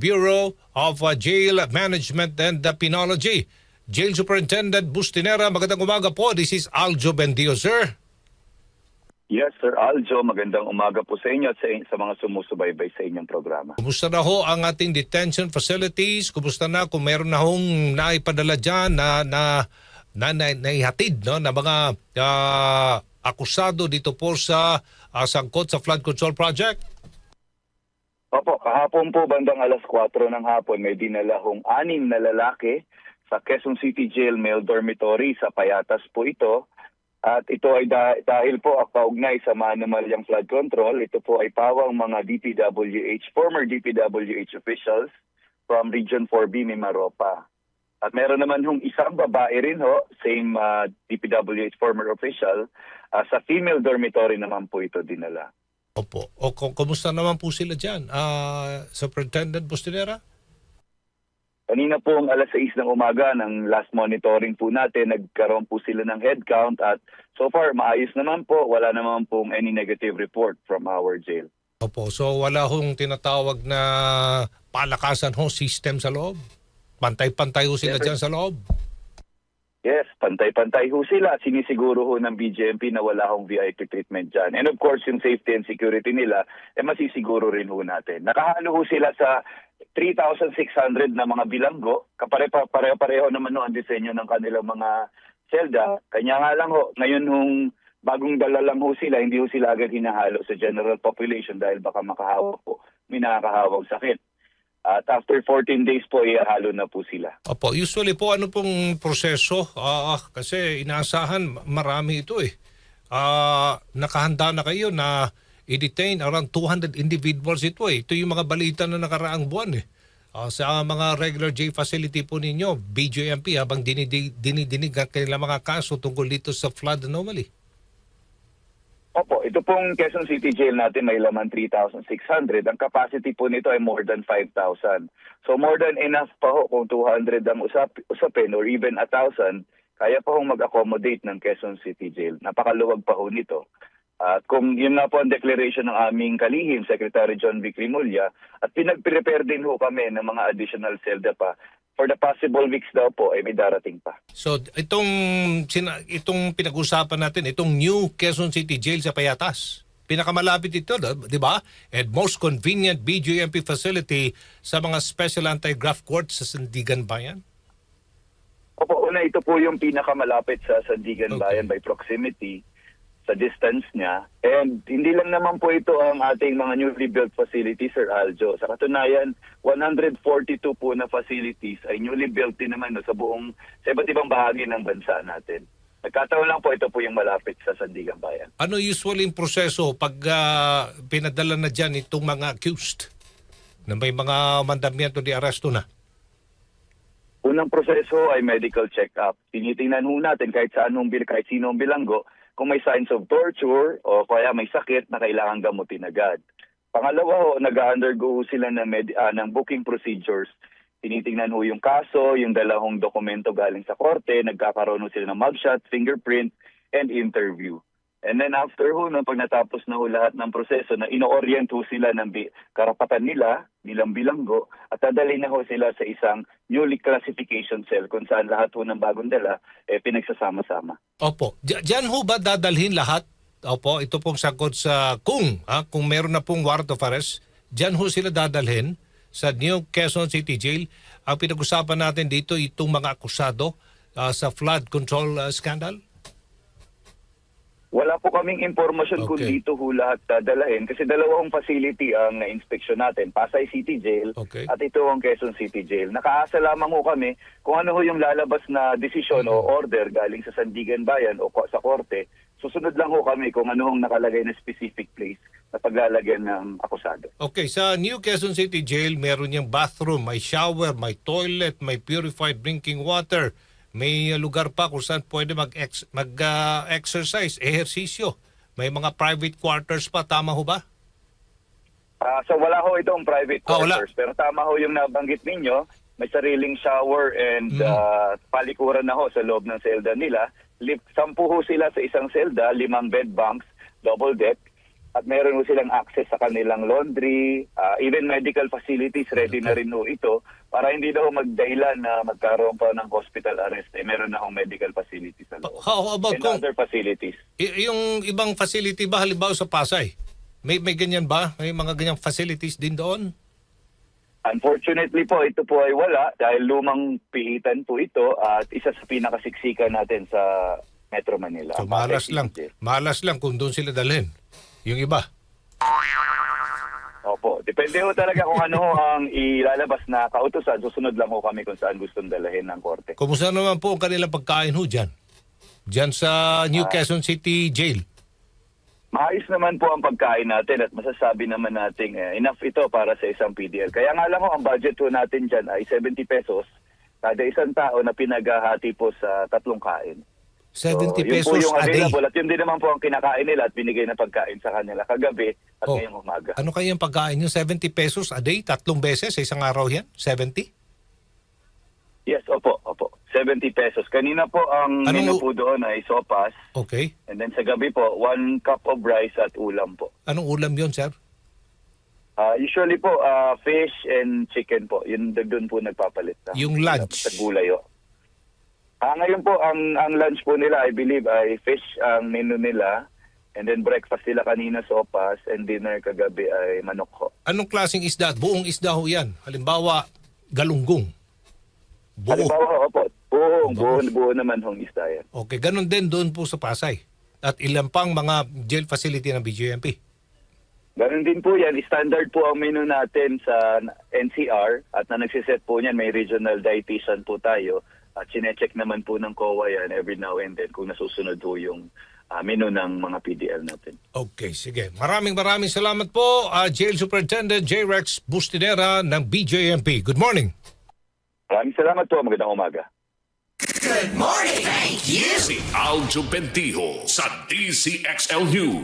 Bureau of uh, Jail Management and uh, Penology. Jail Superintendent Bustinera, magandang umaga po. This is Aljo Bendio, sir. Yes, Sir Aljo. Magandang umaga po sa inyo at sa, sa mga sumusubaybay sa inyong programa. Kumusta na ho ang ating detention facilities? Kumusta na kung meron na hong naipadala dyan na, na, na, na naihatid no, na mga ah, akusado dito po sa ah, sangkot sa flood control project? Opo, kahapon po bandang alas 4 ng hapon may dinala hong anim na lalaki sa Quezon City Jail Male Dormitory sa Payatas po ito. At ito ay da- dahil po kaugnay sa manumalyang flood control, ito po ay pawang mga DPWH, former DPWH officials from Region 4B Mimaropa. At meron naman hong isang babae rin ho, same uh, DPWH former official, ah, sa female dormitory naman po ito dinala. Opo. O kumusta naman po sila dyan? Ah, Superintendent Bustinera? Kanina po ang alas 6 ng umaga ng last monitoring po natin, nagkaroon po sila ng head count at so far maayos naman po, wala naman pong any negative report from our jail. Opo. So wala hong tinatawag na palakasan ho system sa loob? Pantay-pantay ho sila sir. dyan sa loob? Yes, pantay-pantay ho sila. Sinisiguro ho ng BJMP na wala hong VIP treatment dyan. And of course, yung safety and security nila, eh masisiguro rin ho natin. Nakahalo ho sila sa 3,600 na mga bilanggo. Kapare-pareho naman ho ang disenyo ng kanilang mga selda. Kanya nga lang ho, ngayon hong bagong dala lang ho sila, hindi ho sila agad hinahalo sa general population dahil baka makahawak po. May nakakahawang sakit. At after 14 days po, ihahalo na po sila. Opo, usually po ano pong proseso? Ah, kasi inaasahan marami ito eh. Ah, nakahanda na kayo na i-detain around 200 individuals ito eh. Ito yung mga balita na nakaraang buwan eh. Ah, sa mga regular J facility po ninyo, BJMP, habang dinidig, dinidinig ang kanilang mga kaso tungkol dito sa flood anomaly. Opo, ito pong Quezon City Jail natin may laman 3,600. Ang capacity po nito ay more than 5,000. So more than enough pa ho kung 200 ang usap, usapin or even 1,000, kaya pa hong mag-accommodate ng Quezon City Jail. Napakaluwag pa ho nito. At kung yun nga po ang declaration ng aming kalihim, Secretary John Vic Rimulya, at pinag-prepare din ho kami ng mga additional selda pa for the possible weeks daw po ay may darating pa. So itong sina, itong pinag-usapan natin, itong new Quezon City Jail sa Payatas. Pinakamalapit ito, di ba? And most convenient BJMP facility sa mga special anti-graft courts sa Sandigan Bayan. Opo, una ito po yung pinakamalapit sa Sandigan Okay. Bayan by proximity sa distance niya. And hindi lang naman po ito ang ating mga newly built facilities, Sir Aljo. Sa katunayan, 142 po na facilities ay newly built din naman no, sa buong, sa iba't ibang bahagi ng bansa natin. Nagkataon lang po ito po yung malapit sa Sandigan Bayan. Ano usually yung proseso pag ah, pinadala na dyan itong mga accused na may mga mandamiento di aresto na? Unang proseso ay medical check-up. Tinitingnan ho natin kahit saan hong kahit sino ang bilanggo, kung may signs of torture o kaya may sakit na kailangan gamutin agad. Pangalawa ho, nag-undergo sila ng, med- ah, ng booking procedures. Tinitingnan ho yung kaso, yung dalawang dokumento galing sa korte, nagkakaroon ho sila ng mugshot, fingerprint, and interview. And then after ho, nung pag natapos na ho lahat ng proseso, na ino-orient ho sila ng karapatan nila, bilang bilanggo, at dadali na ho sila sa isang newly classification cell kung saan lahat ho ng bagong dala eh, pinagsasama-sama. Opo. Di- Diyan ho ba dadalhin lahat? Opo, ito pong sagot sa kung, ha, kung meron na pong warrant of arrest, diyan ho sila dadalhin sa New Quezon City Jail. Ang pinag-usapan natin dito, itong mga akusado ah, sa flood control ah, scandal. Kaming impormasyon kung Okay. dito ho lahat dadalahin kasi dalawang facility ang na-inspection natin, Pasay City Jail Okay. at ito ang Quezon City Jail. Nakaasa lamang ho kami kung ano ho yung lalabas na desisyon o Mm-hmm. order galing sa Sandigan Bayan o sa korte. Susunod lang ho kami kung ano hong nakalagay na specific place na paglalagyan ng akusado. Okay, sa New Quezon City Jail, meron yung bathroom, may shower, may toilet, may purified drinking water. May uh, lugar pa kung saan pwede mag-exercise, mag, uh, ehersisyo. May mga private quarters pa, tama ho ba? Ah, so wala ho itong private Ah, quarters, pero tama ho yung nabanggit ninyo, may sariling shower and Mm. ah, palikuran na ho sa loob ng selda nila. Lip, sampu ho sila sa isang selda, limang bed bunks, double deck. At meron ho silang access sa kanilang laundry, ah, even medical facilities, ready na rin ho ito para hindi daw magdahilan na magkaroon pa ng hospital arrest. Eh, meron na akong medical facilities sa loob. How about And kung other facilities. y- yung ibang facility ba halimbawa sa Pasay? May may ganyan ba? May mga ganyang facilities din doon? Unfortunately po, ito po ay wala dahil lumang pihitan po ito at isa sa pinakasiksikan natin sa Metro Manila. So malas lang. Malas lang kung doon sila dalhin. Yung iba. Opo. Depende ho talaga kung ano ho ang ilalabas na kautusan. Susunod lang ho kami kung saan gustong dalahin ng korte. Kumusta naman po ang kanilang pagkain ho dyan? Dyan sa New Quezon City Jail. Maayos naman po ang pagkain natin at masasabi naman natin eh, enough ito para sa isang PDL. Kaya nga lang ho, ang budget po natin dyan ay 70 pesos kada isang tao na pinaghahati po sa tatlong kain. 70 yun po pesos yung a day. available at yun din naman po ang kinakain nila at binigay na pagkain sa kanila kagabi at Oh. ngayong umaga. Ano kaya ang pagkain nyo? 70 pesos a day? Tatlong beses sa isang araw yan? 70? Yes, opo, opo. 70 pesos. Kanina po ang Anong menu po doon ay sopas Okay. and then sa gabi po, one cup of rice at ulam po. Anong ulam yon sir? Ah, usually po, ah, fish and chicken po. Yun doon po nagpapalit. ng- Yung lunch? Sa gulay o. Ah, ngayon po, ang, ang lunch po nila, I believe, ay fish ang menu nila. And then breakfast sila kanina sopas and dinner kagabi ay manok ho. Anong klaseng isda? Buong isda ho yan. Halimbawa, galunggong. Buo. Halimbawa, opo, buo, buo, buo naman hong isda yan. Okay, ganun din doon po sa Pasay. At ilan pang mga jail facility ng BJMP. Ganun din po yan. Standard po ang menu natin sa NCR at na nagsiset po niyan may regional dietitian po tayo at sinecheck naman po ng COA yan every now and then kung nasusunod po yung ah, menu ng mga PDL natin. Okay, sige. Maraming maraming salamat po, ah, Jail Superintendent J. Rex Bustinera ng BJMP. Good morning. Maraming salamat po. Magandang umaga. Si Aljo Bentijo sa DCXL News.